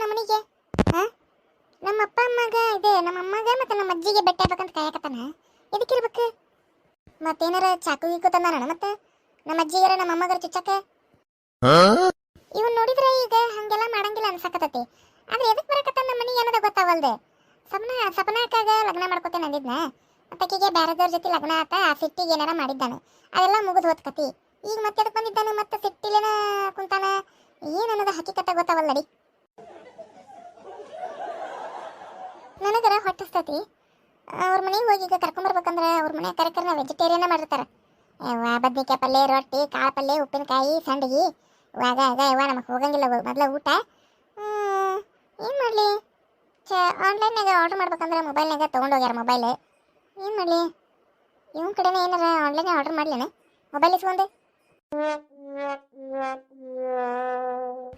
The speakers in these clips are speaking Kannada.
ನಮ್ಮ ಮನೆಗೆ? ನಮ್ಮ ಅಪ್ಪ ಅಮ್ಮಗ ಇದೆ. ನಮ್ಮ ಅಮ್ಮಗ ಮತ್ತೆ ನಮ್ಮ ಅಜ್ಜಿಗೆ ಬೆಟ್ಟ ಆಗ್ಬೇಕಂತ ಕಾಯಕತ್ತಾನ? ಎದಕ್ಕಿರ್ಬೇಕು ಮತ್ತೇನಾರ ಚಾಕು ಗೀಕು ತಂದಾನ ಮತ್ತೆ? ನಮ್ಮ ಅಜ್ಜಿಗಾರ ನಮ್ಮ ಅಮ್ಮಗಾರ ಚುಚ್ಚಕ ಇವನ್ ನೋಡಿದ್ರೆ ಈಗ ಹಂಗೆಲ್ಲ ಮಾಡಂಗಿಲ್ಲ ಅನ್ಸಕತ್ತತಿ. ಆದ್ರೆ ಎದಕ್ ಬರಕತ್ತ ನಮ್ಮ ಮನೆಗೆ ಅನ್ನೋದ ಗೊತ್ತಾವಲ್ದೆ. ಸಪ್ನ ಸಪನಾಕಾಗ ಲಗ್ನ ಮಾಡ್ಕೊತೇನೆ ಅಂದಿದ್ನ. ಮತ್ತಕ್ಕಿಗೆ ಬ್ಯಾರದವ್ರ ಜೊತೆ ಲಗ್ನ ಆತ ಆ ಸಿಟ್ಟಿಗೆ ಏನಾರ ಮಾಡಿದ್ದಾನೆ. ಅದೆಲ್ಲ ಮುಗಿದು ಹೋದ್ ಕತಿ ಈಗ ಮತ್ತೆ ಅದಕ್ಕೆ ಬಂದಿದ್ದಾನೆ? ಮತ್ತೆ ಸಿಟ್ಟಿಲೇನ ಕುಂತಾನ? ಏನ್ ಅನ್ನೋದ ಹಕ್ಕಿಕತ್ತ ಗೊತ್ತಾವಲ್ಲಡಿ ನನಗರ ಹೊಟ್ಟಿಸ್ತತಿ ಅವ್ರ ಮನೆಗೆ ಹೋಗಿ ಈಗ ಕರ್ಕೊಂಬರ್ಬೇಕಂದ್ರೆ ಅವ್ರ ಮನೆ ಕರೆಕರ್ನ ವೆಜಿಟೇರಿಯನ್ ಮಾಡಿರ್ತಾರೆ ಬದ್ನಿಕಾಯಿ ಪಲ್ಯ ರೊಟ್ಟಿ, ಕಾಳು ಪಲ್ಯ ಉಪ್ಪಿನಕಾಯಿ, ಸಂಡಿಗೆ. ಇವಾಗ ಆಗ ಯವ್ವ ನಮಗೆ ಹೋಗಂಗಿಲ್ಲ ಮೊದಲ ಊಟ. ಏನು ಮಾಡಲಿ? ಚ ಆನ್ಲೈನ್ನಾಗ ಆರ್ಡ್ರ್ ಮಾಡ್ಬೇಕಂದ್ರೆ ಮೊಬೈಲ್ನಾಗ ತೊಗೊಂಡೋಗ್ಯಾರ ಮೊಬೈಲ್ ಏನು ಮಾಡಲಿ? ಇವನ್ ಕಡೆನೇ ಏನಾರ ಆನ್ಲೈನ್ ಆರ್ಡರ್ ಮಾಡ್ಲೇನೆ? ಮೊಬೈಲ್ ಇಸ್ಕೊಂಡೆ.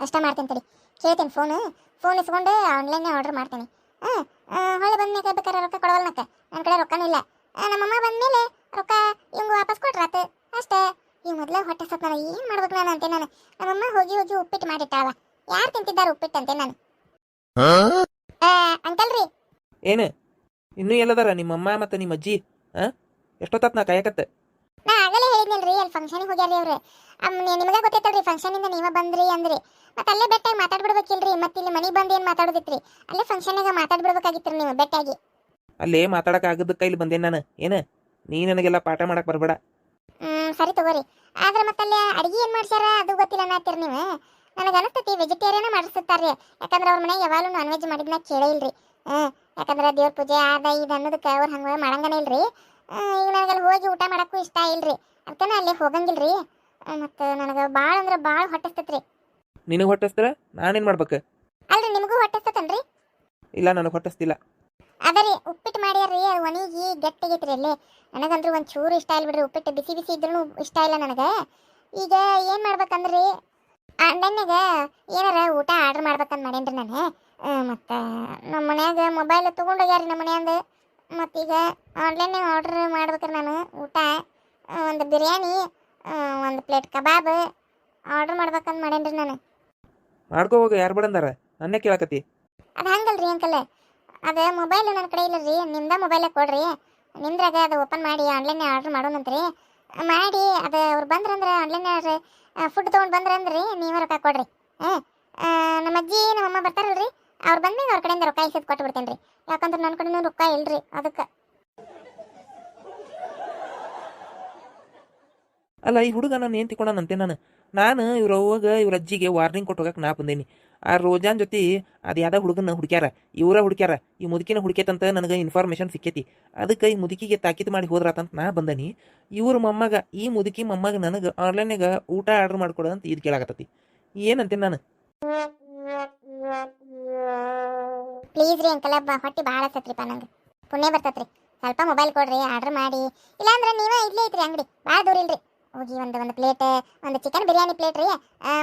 ಅಷ್ಟ ಮಾಡ್ತೀನಿ ತಡಿ. ಕೇಳ್ತೀನಿ ಫೋನು ಫೋನ್ ಇಸ್ಕೊಂಡು ಆನ್ಲೈನ್ ಆರ್ಡರ್ ಮಾಡ್ತೀನಿ. ಹಾಂ ಹೊಳೆ ಬಂದ್ಮೇಲೆ ಬೇಕಾದ್ರೆ ರೊಕ್ಕ ಕೊಡವಲ್ನಕ್ಕ ನನ್ನ ಕಡೆ ರೊಕ್ಕನೂ ಇಲ್ಲ. ನಮ್ಮಮ್ಮ ಬಂದ್ಮೇಲೆ ರೊಕ್ಕ ಇವಂಗ ವಾಪಸ್ ಕೊಟ್ರಾತು. ಅಷ್ಟೇ. ಈ ಮೊದಲೇ ಹೊಟ್ಟೆ ಸತ್ ನಾನು ಏನು ಮಾಡ್ಬೇಕು ನಾನು ಅಂತೆ ನಾನು? ನಮ್ಮಮ್ಮ ಹೋಗಿ ಹೋಗಿ ಉಪ್ಪಿಟ್ಟು ಮಾಡಿಟ್ಟಾಳ ಯಾರು ತಿಂತಿದ್ದಾರೆ ಉಪ್ಪಿಟ್ಟು ಅಂತೆ ನಾನು? ಅಂಕಲ್ ರೀ ಏನು? ಇನ್ನೂ ಎಲ್ಲದಾರ ನಿಮ್ಮಮ್ಮ ಮತ್ತು ನಿಮ್ಮ ಅಜ್ಜಿ? ಹಾಂ ಎಷ್ಟೊತ್ತಾತ್ ನಾ ಕಾಯಕತ್ತೆ? ಹೇಳಿದ್ನಲ್ರಿ ಅಲ್ಲಿ ಫಂಕ್ಷನಿಗೆ ಹೋಗ್ಯಾರಿ ಅವ್ರು. ನಿಮಗೆ ಗೊತ್ತೈತಲ್ರಿ ಫಂಕ್ಷನಿಂದ ನೀವೇ ಬಂದ್ರಿ ಅಂದ್ರಿ. ಮತ್ತೆ ಅಲ್ಲೇ ಬೆಟ್ಟಾಗಿ ಮಾತಾಡ್ಬಿಡ್ಬೇಕಿಲ್ರಿ. ಮತ್ತೆ ಇಲ್ಲಿ ಮನೆಗೆ ಬಂದು ಏನು ಮಾತಾಡೋದಿತ್ರಿ? ಅಲ್ಲೇ ಫಂಕ್ಷನಾಗ ಮಾತಾಡ್ಬಿಡ್ಬೇಕಾಗಿತ್ತು ನೀವು ಬೆಟ್ಟಾಗಿ ಅಲ್ಲೇ ಮಾತಾಡಕ್ಕೆ ಆಗದಕ್ಕೆ ಇಲ್ಲಿ ಬಂದೇನು ನಾನು? ಏನು? ನೀ ನನಗೆಲ್ಲ ಪಾಠ ಮಾಡಕ್ಕೆ ಬರಬೇಡ. ಹ್ಮ್ ಸರಿ ತಗೋರಿ. ಆದ್ರೆ ಮತ್ತೆ ಅಲ್ಲಿ ಅಡುಗೆ ಏನು ಮಾಡ್ಸ್ಯಾರ? ಅದು ಗೊತ್ತಿಲ್ಲ ಅನ್ನತ್ತೀರಿ ನೀವು. ನನಗೆ ಅನಿಸ್ತೈತಿ ವೆಜಿಟೇರಿಯನ್ ಮಾಡಿಸ್ತಾರ್ರಿ ಯಾಕಂದ್ರೆ ಅವ್ರ ಮನೆಗೆ ಯಾವಾಗಲೂ ನಾನ್ ವೆಜ್ ಮಾಡಿದ್ನ ಕೇಳೇ ಇಲ್ರಿ. ಯಾಕಂದ್ರ ಯಾಕಂದ್ರೆ ದೇವ್ರ ಪೂಜೆ ಆದ ಇದು ಅನ್ನೋದಕ್ಕೆ ಅವ್ರು ಹಂಗೆ ಮಾಡಂಗನೇ ಇಲ್ರಿ. ಈಗ ನನಗೆ ಅಲ್ಲಿ ಹೋಗಿ ಊಟ ಮಾಡಕ್ಕೂ ಇಷ್ಟ ಇಲ್ರಿ. ಅದಕ್ಕೆ ಹೋಗಂಗಿಲ್ಲ ರೀ ಮತ್ತು ನನಗೆ ಭಾಳ ಅಂದ್ರೆ ಭಾಳ ಹೊಟ್ಟಿಸ್ತೈತ್ರಿ. ನಿನಗೆ ಹೊಟ್ಟಿಸ್ತಾರ ನಾನೇನು ಮಾಡ್ಬೇಕು? ಅಲ್ರಿ ನಿಮಗೂ ಹೊಟ್ಟಿಸ್ತತನ್ರಿ? ಇಲ್ಲ ನನಗೆ ಹೊಟ್ಟೆಸ್ತಿಲ್ಲ. ಅದರಿ ಉಪ್ಪಿಟ್ಟು ಮಾಡ್ಯಾರ್ರಿ ಅದು ಒಣಗಿ ಗಟ್ಟಿಗೈತ್ರಿ ಅಲ್ಲಿ. ನನಗಂದ್ರೂ ಒಂದು ಚೂರು ಇಷ್ಟ ಇಲ್ಲ ಬಿಡ್ರಿ ಉಪ್ಪಿಟ್ಟು ಬಿಸಿ ಬಿಸಿ ಇದ್ರೂ ಇಷ್ಟ ಇಲ್ಲ ನನಗೆ. ಈಗ ಏನು ಮಾಡ್ಬೇಕಂದ್ರಿ? ಆನ್ಲೈನ್ಯಾಗ ಏನಾರ ಊಟ ಆರ್ಡ್ರ್ ಮಾಡ್ಬೇಕಂತ ಮಾಡೇನ್ರಿ ನಾನು. ಮತ್ತು ನಮ್ಮ ಮನ್ಯಾಗ ಮೊಬೈಲ್ ತೊಗೊಂಡೋಗ್ಯಾರಿ ನಮ್ಮ ಮನ್ಯಾಂದು. ಮತ್ತೀಗ ಆನ್ಲೈನ್ಯಾಗ ಆರ್ಡ್ರ್ ಮಾಡ್ಬೇಕ್ರಿ ನಾನು ಊಟ. ಒಂದು ಬಿರಿಯಾನಿ ಒಂದು ಪ್ಲೇಟ್ ಕಬಾಬ್ ಆರ್ಡರ್ ಮಾಡ್ಬೇಕಂತ ಮಾಡೇನ್ರಿ ನಾನು. ಮಾಡ್ಕೋ ಹೋಗ ಯಾರು ಬಿಡಂದಾರ? ನನ್ನೇ ಕೇಳಕತ್ತಿ. ಅದು ಹಂಗಲ್ರಿ ಅಂಕಲ್. ಅದು ಮೊಬೈಲ್ ನನ್ನ ಕಡೆ ಇಲ್ಲ ರೀ ನಿಮ್ದ ಮೊಬೈಲೇ ಕೊಡ್ರಿ. ನಿಮ್ದ್ರಾಗ ಅದು ಓಪನ್ ಮಾಡಿ ಆನ್ಲೈನ್ ಆರ್ಡರ್ ಮಾಡೋಣಂತ್ರಿ ಮಾಡಿ ಅದು ಅವ್ರು ಬಂದ್ರಂದ್ರೆ ಆನ್ಲೈನ್ ಫುಡ್ ತೊಗೊಂಡು ಬಂದ್ರಂದ್ರಿ ನೀವೇ ರೊಕ್ಕ ಕೊಡ್ರಿ. ಹಾಂ ನಮ್ಮ ಅಜ್ಜಿ ನಮ್ಮ ಅಮ್ಮ ಬರ್ತಾರಲ್ರಿ ಅವ್ರು ಬಂದ್ಮೇಲೆ ಅವ್ರ ಕಡೆಯಿಂದ ರೊಕ್ಕ ಇಸಿದ್ ಕೊಟ್ಟು ಬಿಡ್ತೇನೆ ರೀ ಯಾಕಂದ್ರೆ ನನ್ನ ಕಡೆನೂ ರೊಕ್ಕ ಇಲ್ರಿ ಅದಕ್ಕೆ. ಅಲ್ಲ, ಈ ಹುಡುಗ ನಾನು ಏನು ತಿಳ್ಕೊಂಡಂತೆ ನಾನು. ನಾನು ಇವ್ರ ಅವ್ವಗ ಇವ್ರ ಅಜ್ಜಿಗೆ ವಾರ್ನಿಂಗ್ ಕೊಟ್ಟು ಹೋಗಕ್ಕೆ ನಾ ಬಂದೇನಿ. ಆ ರೋಜಾನ್ ಜೊತೆ ಅದು ಹುಡುಗನ ಹುಡುಕ್ಯಾರ, ಇವರ ಹುಡುಕ್ಯಾರ, ಈ ಮುದುಕಿನ ಹುಡುಕೇತಂತ ನನಗೆ ಇನ್ಫಾರ್ಮೇಷನ್ ಸಿಕ್ಕೈತಿ. ಅದಕ್ಕೆ ಈ ಮುದುಕಿಗೆ ತಾಕೀತು ಮಾಡಿ ಹೋದ್ರಾತಂತ ನಾ ಬಂದನಿ. ಇವ್ರ ಮೊಮ್ಮಗ, ಈ ಮುದುಕಿ ಮೊಮ್ಮಗ ನನಗೆ ಆನ್ಲೈನಾಗ ಊಟ ಆರ್ಡರ್ ಮಾಡ್ಕೊಡು ಅಂತ ಇದು ಕೇಳಾಕತ್ತತಿ. ಏನಂತೆ ನಾನು? ಪ್ಲೀಸ್ ರೀ ಅಂಕಲ್ ಬ ಹೊಟ್ಟಿ ಭಾಳ ಹತ್ತತ್ರಿಪ್ಪ ನಂಗೆ. ಪುಣ್ಯ ಬರ್ತತ್ರಿ. ಸ್ವಲ್ಪ ಮೊಬೈಲ್ ಕೊಡ್ರಿ ಆರ್ಡರ್ ಮಾಡಿ. ಇಲ್ಲಾಂದ್ರೆ ನೀವೇ ಇಲ್ಲೇ ಐತ್ರಿ ಅಂಗಡಿ ಭಾಳ ದೂರ ಇಲ್ರಿ. ಹೋಗಿ ಒಂದು ಒಂದು ಪ್ಲೇಟ್ ಒಂದು ಚಿಕನ್ ಬಿರಿಯಾನಿ ಪ್ಲೇಟ್ ರೀ.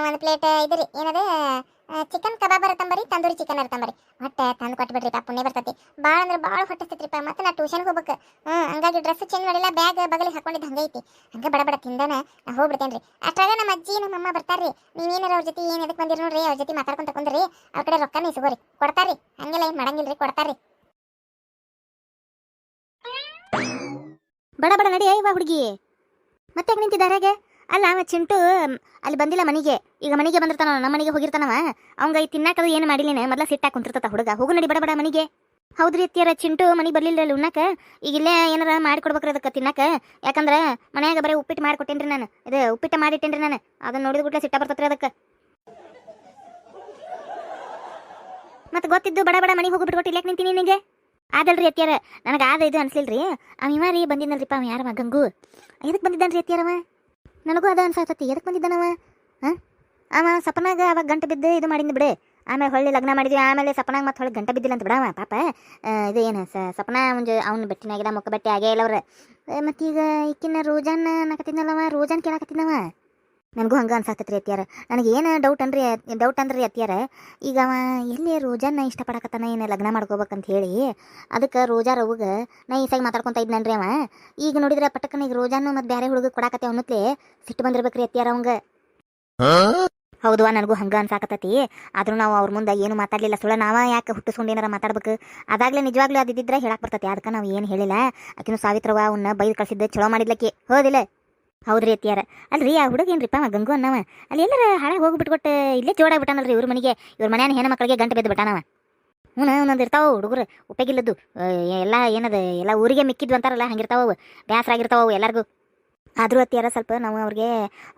ಒಂದು ಪ್ಲೇಟ್ ಇದು ರೀ. ಏನದು? ಚಿಕನ್ ಕಬಾಬ್ ಇರತ್ತಂಬರಿ ತಂದೂರಿ ಚಿಕನ್ ಇರ್ತಂಬರಿ ಒಟ್ಟೆ ತಂದು ಕೊಟ್ಬಿಡ್ರಿಪ್ಪ ಪುಣ್ಯ ಬರ್ತೈತಿ. ಭಾಳ ಅಂದ್ರೆ ಭಾಳ ಹೊಟ್ಟಿಸ್ತೈತ್ರಿಪ್ಪ ಮತ್ತೆ ನಾ ಟ್ಯೂಷನ್ಗೆ ಹೋಗ್ಬೇಕು. ಹ್ಞೂ ಹಂಗಾಗಿ ಡ್ರೆಸ್ ಚೇಂಜ್ ಮಾಡಿಲ್ಲ ಬ್ಯಾಗ್ ಬಗಲಿಗೆ ಹಾಕೊಂಡಿದ್ದು ಹಂಗೆ ಐತಿ. ಹಂಗೆ ಬಡ ಬಡ ತಿಂದಾನ, ನಾ ಹೋಗ್ಬಿಡ್ತೇನೆ ರೀ. ಅಷ್ಟಾಗ ನಮ್ಮ ಅಜ್ಜಿ, ನಮ್ಮ ಅಮ್ಮ ಬರ್ತಾರ್ರಿ ನೀವೇನಾರ ಅವ್ರ ಜೊತೆ ಏನು ಎದಕ್ಕೆ ಬಂದಿರಿ ನೋಡ್ರಿ, ಅವ್ರ ಜೊತೆ ಮಾತಾಡ್ಕೊಂತ ಕುಂದ್ರಿ. ಅವ್ರ ಕಡೆ ರೊಕ್ಕನೇ ಇಸ್ಕೋರಿ ಕೊಡ್ತಾರ್ರಿ ಹಂಗೆಲ್ಲ ಏನು ರೀ. ಕೊಡ್ತಾರ್ರಿ ಬಡ ಬಡ ನಡಿ ಇವ ಹುಡುಗಿ. ಮತ್ತೆ ಯಾಕೆ ನಿಂತಿದ್ದಾರಾಗೆ ಅಲ್ಲ, ಅವ ಚಿಂಟು ಅಲ್ಲಿ ಬಂದಿಲ್ಲ ಮನೆಗೆ. ಈಗ ಮನೆಗೆ ಬಂದಿರ್ತಾನ, ನಮ್ಮ ಮನೆಗೆ ಹೋಗಿರ್ತಾನವ? ಅವಂಗ ಈ ತಿನ್ನಾಕದು ಏನು ಮಾಡಿಲಿನ ಮೊದಲ ಸಿಟ್ಟಾಗಿ ಕುಂತಿರ್ತತ ಹುಡುಗ. ಹೋಗು ನಡಿ, ಬಡ ಬಡ ಮನೆಗೆ. ಹೌದ್ರಿ ಅತ್ತಿಯರ, ಚಿಂಟು ಮನೆಗೆ ಬರಲಿಲ್ಲ ಉಣ್ಣಾಕ? ಈಗ ಇಲ್ಲೇ ಏನಾರ ಮಾಡಿಕೊಡ್ಬೇಕ್ರಿ ಅದಕ್ಕೆ ತಿನ್ನಾಕ? ಯಾಕಂದ್ರೆ ಮನ್ಯಾಗ ಬರೀ ಉಪ್ಪಿಟ್ಟು ಮಾಡಿಕೊಟ್ಟೇನ್ರಿ ನಾನು. ಇದು ಉಪ್ಪಿಟ್ಟು ಮಾಡಿಟ್ಟೇನ್ರಿ ನಾನು. ಅದನ್ನ ನೋಡಿದ ಕೂಡಲೇ ಸಿಟ್ಟ ಬರ್ತತ್ರಿ ಅದಕ್ಕೆ. ಮತ್ತೆ ಗೊತ್ತಿದ್ದು ಬಡ ಬಡ ಮನೆಗೆ ಹೋಗಿ ಬಿಟ್ಕೊಟ್ಟು ಇಲ್ಲಕ್ಕೆ ನಿಂತೀನಿ ನಿನಗೆ? ಆದಲ್ರಿ ಅತ್ತಿಯರ. ನನಗೆ ಆದ ಇದು ಅನ್ಸ್ಲಿಲ್ರಿ. ಅವ ಇವ ರೀ ಬಂದಿದ್ದಲ್ರಿಪ್ಪ ಅವ ಯಾರವ? ಗಂಗು. ಎದಕ್ಕೆ ಬಂದಿದ್ದಾನ್ರಿ ಅತ್ಯಾರವ ನನಗೂ ಅದ ಅನ್ಸಾತತಿ. ಎದಕ್ಕೆ ಬಂದಿದ್ದಾನವ? ಹಾಂ? ಅವ ಸಪನಾಗ ಅವಾಗ ಗಂಟೆ ಬಿದ್ದು ಇದು ಮಾಡಿದ್ದು ಬಿಡೆ. ಆಮೇಲೆ ಹೊಳ್ಳಿ ಲಗ್ನ ಮಾಡಿದ್ವಿ. ಆಮೇಲೆ ಸಪನಾಗ ಮತ್ತೆ ಹೊಳ್ಳಿ ಗಂಟೆ ಬಿದ್ದಿಲ್ಲ ಅಂತ ಬಿಡವ ಪಾಪ. ಇದು ಏನು ಸಪನ ಮುಂಜೆ ಅವ್ನು ಬೆಟ್ಟಿನಾಗಿದ ಮುಖ ಬೆಟ್ಟಿ ಆಗೇ ಇಲ್ಲ ಅವ್ರು ಮತ್ತೀಗ ಈಕಿನ ರೋಜಾನ್ ಅನ್ನಕತ್ತಿದ್ನಲ್ಲವ? ರೋಜಾನ್ ಕೇಳಾಕತ್ತಿದ್ನವ? ನನಗೂ ಹಂಗೆ ಅನ್ಸಾಕತ್ರಿ ಅತ್ತಿಯಾರ. ನನಗೆ ಏನು ಡೌಟ್ ಅನ್ರಿ ಡೌಟ್ ಅಂದ್ರಿ ಅತ್ತಿಯಾರ. ಈಗ ಅವ ಎಲ್ಲಿ ರೋಜಾನ ಇಷ್ಟಪಡಕತ್ತಾನ, ಏನು ಲಗ್ನ ಮಾಡ್ಕೋಬೇಕಂತ ಹೇಳಿ, ಅದಕ್ಕೆ ರೋಜಾ ರವ್ಗೆ ನಾ ಈಸಾಗಿ ಮಾತಾಡ್ಕೊಂತ ಇದ್ನನ್ರಿ ಅವ. ಈಗ ನೋಡಿದ್ರೆ ಪಟಕನ ಈಗ ರೋಜಾನು ಮತ್ತು ಬೇರೆ ಹುಡುಗ ಕೊಡಾಕತ್ತೆ ಅನ್ನತ್ಲೆ ಸಿಟ್ಟು ಬಂದಿರ್ಬೇಕ್ರಿ ಅತ್ತಿಯಾರ ಅವಂಗ. ಹೌದವಾ ನನಗೂ ಹಂಗ ಅನ್ಸಾಕತ್ತತಿ. ಆದ್ರೂ ನಾವು ಅವ್ರ ಮುಂದೆ ಏನು ಮಾತಾಡ್ಲಿಲ್ಲ. ಸುಳ್ಳ ನಾವ ಯಾಕೆ ಹುಟ್ಟಿಸ್ಕೊಂಡು ಮಾತಾಡ್ಬೇಕು? ಅದಾಗ್ಲೇ ನಿಜವಾಗ್ಲೂ ಅದಿದ್ರೆ ಹೇಳಕ್ ಬರ್ತತಿ. ಅದಕ್ಕೆ ನಾವು ಏನು ಹೇಳಿಲ್ಲ. ಆಕಿನೂ ಸಾವಿತ್ರವ ಅವನ್ನ ಬೈದು ಕಳ್ಸಿದ್ದೆ ಚಲೋ ಮಾಡಿದ್ಲಕ್ಕಿ. ಹೌದಿಲ್ಲ? ಹೌದ್ರಿ ಅತ್ತಿಯಾರ. ಅಲ್ರಿ, ಆ ಹುಡುಗ ಏನ್ರಿಪ್ಪ ಅವ ಗಂಗು ಅನ್ನವ? ಅಲ್ಲಿ ಎಲ್ಲರ ಹಾಳಾಗಿ ಹೋಗ್ಬಿಟ್ಕೊಟ್ಟು ಇಲ್ಲೇ ಜೋಡಾಗ್ಬಿಟ್ಟಾನಲ್ರಿ ಇವ್ರ ಮನೆಗೆ. ಇವ್ರ ಮನ್ಯಾನ ಹೆಣ್ಣು ಮಕ್ಕಳಿಗೆ ಗಂಟು ಬಿದ್ದು ಬಿಟ್ಟಾನವ. ಹ್ಞೂ ಒಂದೊಂದು ಇರ್ತಾವ ಹುಡುಗರು. ಉಪಯೋಗಿಲ್ಲದ್ದು ಎಲ್ಲ ಏನದ, ಎಲ್ಲ ಊರಿಗೆ ಮಿಕ್ಕಿದ್ವು ಅಂತಾರಲ್ಲ, ಹಂಗಿರ್ತಾವ ಅವು. ಬ್ಯಾಸರ ಆಗಿರ್ತಾವ ಅವು ಎಲ್ಲರಿಗೂ. ಆದ್ರೂ ಅತ್ತಿಯಾರ ಸ್ವಲ್ಪ ನಾವು ಅವ್ರಿಗೆ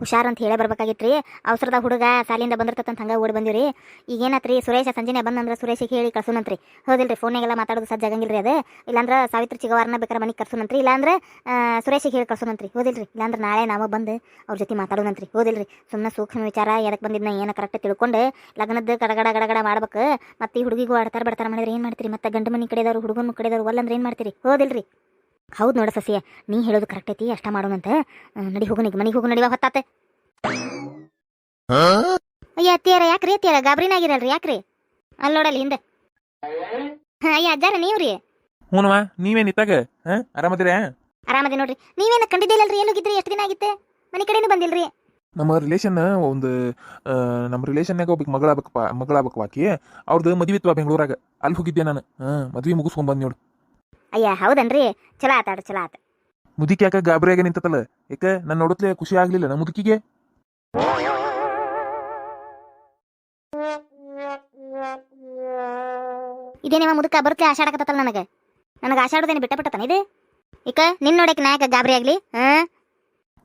ಹುಷಾರ್ ಅಂತ ಹೇಳೇ ಬರ್ಬೇಕಾಗಿತ್ತು ರೀ ಅವಸರದ ಹುಡುಗ ಸಾಲಿಂದ ಬಂದಿರ್ತಂತ ಹಂಗೆ ಓಡಿ ಬಂದಿರಿ ಈಗ ಈಗೇನತ್ರಿ ಸುರೇಶ ಸಂಜೆನೆ ಬಂದಂದ್ರೆ ಸುರೇಶಿಗೆ ಹೇಳಿ ಕಳ್ಸೋನಂತ್ರಿ ಹೌದಿಲ್ರಿ ಫೋನಾಗೆಲ್ಲ ಮಾತಾಡೋದು ಸಜ್ಜ ರೀ ಅದು. ಇಲ್ಲಾಂದ್ರೆ ಸಾವಿತ್ರಿ ಚಿಗವಾರನ ಬೇಕಾದ್ರೆ ಮನೆಗೆ ಕರ್ಸೋನಂತ್ರಿ ಇಲ್ಲಾಂದ್ರೆ ಸುರೇಶಿಗೆ ಹೇಳಿ ಕಳ್ಸೋನಂತ್ರಿ ಹೌದಿಲ್ರಿ, ಇಲ್ಲಾಂದ್ರೆ ನಾಳೆ ನಾವು ಬಂದು ಅವ್ರ ಜೊತೆ ಮಾತಾಡೋಣಂತ್ರಿ. ಹೌದಿಲ್ರಿ ಸುಮ್ಮನೆ ಸೂಕ್ಷ್ಮ ವಿಚಾರ ಎದಕ್ಕೆ ಬಂದಿದ್ನ ಏನು ಕರೆಕ್ಟ್ ತಿಳ್ಕೊಂಡು ಲಗ್ನದ ಗಡಗಡ ಗಡಗಡ ಮಾಡ್ಬೇಕು. ಮತ್ತೆ ಈ ಹುಡುಗಿಗೂ ಆಡ್ತಾರೆ, ಬಿಡ್ತಾರೆ ಮಾಡಿದ್ರೆ ಏನು ಮಾಡ್ತೀರಿ? ಮತ್ತೆ ಗಂಡು ಮನೆ ಕಡೆದವ್ರು, ಹುಡುಗನ ಕಡೆದವ್ರು ಒಲ್ಲಂದ್ರೆ ಏನು ಮಾಡ್ತೀರಿ? ಹೌದಿಲ್ರಿ. ಹೌದು ನೋಡ ಸಸಿಯ ನೀ ಹೇಳೋದು ಕರೆಕ್ಟ್ ಐತಿ ಅಷ್ಟ ಮಾಡೋಣಂತೆ. ನಡಿ ಹೋಗು ಈಗ ಮನೆಗೆ ಹೋಗು ನಡಿವ ಹೊತ್ತಾತೆ. ಅಯ್ಯ ಅತ್ತಿಯಾರ ಯಾಕ್ರಿ ಅತ್ತಿಯಾರ? ಗಾಬರಿನಾಗಿರಲ್ರಿ ಯಾಕ್ರಿ? ಅಲ್ಲಿ ನೋಡಲ್ಲಿ ಹಿಂದೆ. ಹಾ, ಅಯ್ಯ ಅಜ್ಜಾರ ನೀವ್ರಿ? ಹ್ಞೂನವ ನೀವೇನ್ ಇತ್ತಾಗ? ಹಾ? ಆರಾಮದಿರ? ಆರಾಮದಿ ನೋಡ್ರಿ. ನೀವೇನ ಕಂಡಿದ್ದಿಲ್ಲಲ್ರಿ ಎಲ್ಲೋಗಿದ್ರಿ ಎಷ್ಟು ದಿನ ಆಗಿತ್ತೆ? ಮನೆ ಕಡೆನೂ ಬಂದಿಲ್ರಿ? ನಮ್ಮ ರಿಲೇಷನ್ ಒಂದು ಆ, ನಮ್ಮ ರಿಲೇಷನ್ನಾಗ ಒಬ್ಬ ಮಗಳಾಗಬೇಕಪ್ಪ ಮಗಳಾಗಬೇಕು ಆಕಿ. ಅವ್ರದ್ದು ಮದುವೆ ಇತ್ತು ಬೆಂಗಳೂರಾಗ. ಅಲ್ಲಿ ಹೋಗಿದ್ದೆ ನಾನು. ಹಾಂ ಮದುವೆ ಮುಗಿಸ್ಕೊಂಡ್ ಬಂದ್ ನೋಡು. ಅಯ್ಯ ಹೌದನ್ರಿ? ಚಲೋ ಆತಾಡ್ರಿ ಚಲೋ ಆತ. ಮುದುಕಿ ಯಾಕ ಗಾಬರಿಯಾಗ ನಿಂತತಲ್ಲ? ಯಾಕ ನನ್ನ ನೋಡುತ್ತಲೇ ಖುಷಿ ಆಗ್ಲಿಲ್ಲ ನಮ್ಮ ಮುದುಕಿಗೆ. ಇದೇನೇವ ಮುದುಕ ಬರುತ್ತೆ ಆಶಾಡಕತ್ತಲ್ಲ ನನಗೆ? ನನಗೆ ಆಶಾಡೋದೇನು ಬಿಟ್ಟ ಬಿಟ್ಟತನ ಇದೆ? ಈಕ ನಿನ್ ನೋಡಕ್ಕೆ ನಾಯಕ ಗಾಬರಿ ಆಗ್ಲಿ? ಹಾ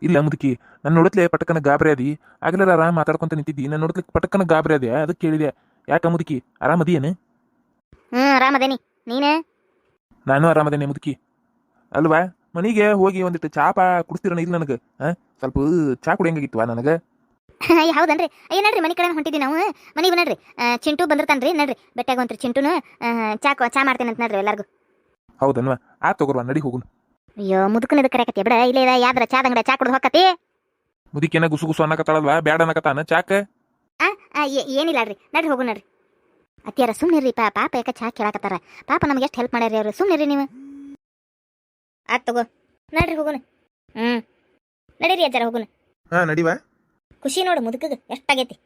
ಇಲ್ಲ ಮುದುಕಿ ನನ್ನ ನೋಡತ್ಲೆ ಪಟಕನ ಗಾಬರಿ ಅದಿ ಆಗ್ಲೆಲ್ಲ ಆರಾಮ್ ಮಾತಾಡ್ಕೊಂತ ನಿಂತಿದ್ದಿ. ನನ್ನ ನೋಡತ್ಲೆ ಪಟಕನ ಗಾಬರಿ ಅದ್ಯಾ ಅದಕ್ಕೆ ಕೇಳಿದೆ ಯಾಕ ಮುದುಕಿ ಆರಾಮದಿಯೇನು? ಹ್ಞೂ ಆರಾಮದೇನಿ. ನೀನೇ? ನಾನು ಆರಾಮದೇನೆ ಮುದುಕಿ. ಅಲ್ವಾ? ಮನೆಗೆ ಹೋಗಿ ಒಂದಿಟ್ಟು ಚಾಪ ಪಾ ಕುಡಿಸ್ತಿರೋಣ ಇಲ್ಲ ನನಗೆ. ಸ್ವಲ್ಪ ಚಾ ಕುಡಿಯಂಗಾಗಿತ್ತು ನನಗೆ? ಹೌದನ್ರಿ. ಅಯ್ಯ ನಡ್ರಿ ಮನೆ ಕಡೆ ಹೊಂಟಿದ್ವಿ ನಾವು. ಮನೆಗೆ ನಡ್ರಿ. ಚಿಂಟು ಬಂದಿರ್ತಾನ್ರಿ ನಡ್ರಿ. ಬೆಟ್ಟಾಗೊಂತ್ರಿ ಚಿಂಟುನು. ಚಿಂಟುನ ಚಾ ಚಾ ಮಾಡ್ತೇನೆ ಅಂತ ನಡ್ರಿ ಎಲ್ಲಾರ್ಗು. ಹೌದನ್ವಾ? ಆ ತಗೋರ್ವ ನಡಿ ಹೋಗುನು. ಅಯ್ಯೋ ಮುದುಕನ ಇದಕ್ಕೆ ಕರೆಕತ್ತಿ ಬಿಡ ಇಲ್ಲೇ ಯಾವ್ದ್ರ ಚಾ ಅಂಗಡಿ ಚಾ ಕುಡ್ದು ಹೋಗತಿ ಮುದುಕಿನ ಗುಸು ಗುಸು ಅನ್ನಕತ್ತಾಳಲ್ವಾ? ಬ್ಯಾಡ ಅನ್ನಕತ್ತಾನ ಚಾಕ ಏನಿಲ್ಲ ರೀ ನಡ್ರಿ ಹೋಗು ನಡ್ರಿ. ಅತ್ತಿಯಾರ ಸುಮ್ಮನಿರ್ರಿ ಪಾ ಪಾಪ ಯಾಕ ಚಾ ಕೇಳಾಕತ್ತಾರ. ಪಾಪ ನಮ್ಗೆ ಎಷ್ಟು ಹೆಲ್ಪ್ ಮಾಡ್ಯಾರಿ ಅವ್ರು? ಸುಮ್ಮನಿರಿ ನೀವು. ಆತ್ ತಗೋ. ನಡ್ರಿ ಹೋಗುನ ಹ್ಞೂ ನಡೀರಿ ಅಜ್ಜಾರ ಹೋಗುನ ಹಾ ನಡಿವಾ? ಖುಷಿ ನೋಡು ಮುದುಕಗೆ ಎಷ್ಟಾಗೈತಿ